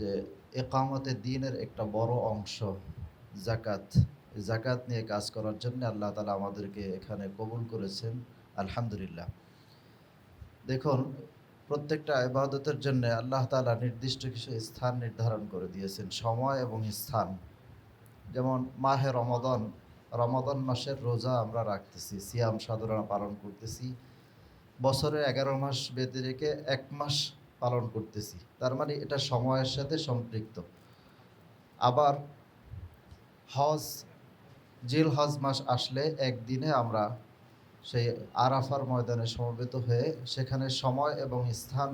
যে একামতে দিনের একটা বড় অংশ জাকাত জাকাত নিয়ে কাজ করার জন্য আল্লাহ তালা আমাদেরকে এখানে কবুল করেছেন, আলহামদুলিল্লাহ। দেখুন, প্রত্যেকটা ইবাদতের জন্য আল্লাহ তালা নির্দিষ্ট কিছু স্থান নির্ধারণ করে দিয়েছেন, সময় এবং স্থান। যেমন মাহে রমাদন রমাদন মাসের রোজা আমরা রাখতেছি, সিয়াম সাধনা পালন করতেছি। বছরে এগারো মাস বেঁধে রেখে এক মাস পালন করতেছি। তার মানে এটা সময়ের সাথে সম্পৃক্ত। আবার হজ, জিল হজ মাস আসলে একদিনে আমরা সেই আরাফার ময়দানে সমবেত হয়ে সেখানে সময় এবং স্থান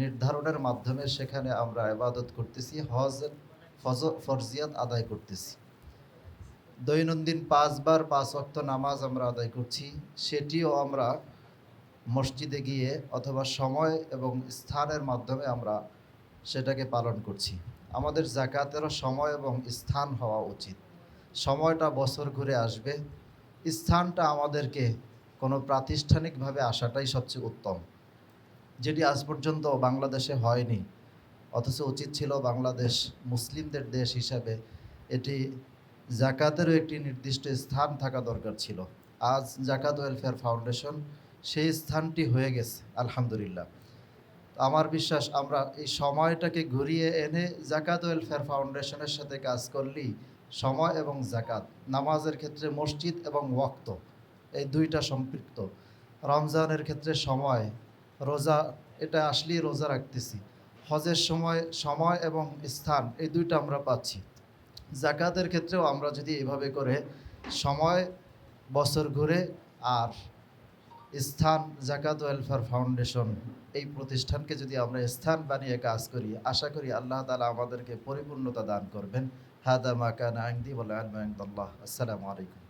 নির্ধারণের মাধ্যমে সেখানে আমরা ইবাদত করতেছি, হজ, ফজ, ফরজিয়াত আদায় করতেছি। দৈনন্দিন পাঁচবার পাঁচ ওয়াক্ত নামাজ আমরা আদায় করছি, সেটিও আমরা মসজিদে গিয়ে অথবা সময় এবং স্থানের মাধ্যমে আমরা সেটাকে পালন করছি। আমাদের জাকাতেরও সময় এবং স্থান হওয়া উচিত। সময়টা বছর ঘুরে আসবে। স্থানটা আমাদেরকে কোনো প্রাতিষ্ঠানিকভাবে আসাটাই সবচেয়ে উত্তম। যেটি আজ পর্যন্ত বাংলাদেশে হয়নি। অথচ উচিত ছিল বাংলাদেশ মুসলিমদের দেশ হিসাবে এটি জাকাতেরও একটি নির্দিষ্ট স্থান থাকা দরকার ছিল। আজ জাকাত ওয়েলফেয়ার ফাউন্ডেশন সেই স্থানটি হয়ে গেছে, আলহামদুলিল্লাহ। আমার বিশ্বাস আমরা এই সময়টাকে ঘুরিয়ে এনে জাকাত ওয়েলফেয়ার ফাউন্ডেশনের সাথে কাজ করলেই সময় এবং জাকাত নামাজের ক্ষেত্রে মসজিদ এবং ওয়াক্ত, এই দুইটা সম্পৃক্ত। রমজানের ক্ষেত্রে সময়, রোজা, এটা আসলেই রোজা রাখতেছি। হজের সময় সময় এবং স্থান, এই দুইটা আমরা পাচ্ছি। জাকাতের ক্ষেত্রেও আমরা যদি এভাবে করে সময়, বছর ঘুরে আর স্থান, জাকাত ওয়েলফেয়ার ফাউন্ডেশন এই প্রতিষ্ঠানকে যদি আমরা স্থান বানিয়ে কাজ করি, আশা করি আল্লাহ তালা আমাদেরকে পরিপূর্ণতা দান করবেন। হাদা মাকান আইন্দি বলে আলমাইন্দাল্লাহ আসসালামু আলাইকুম।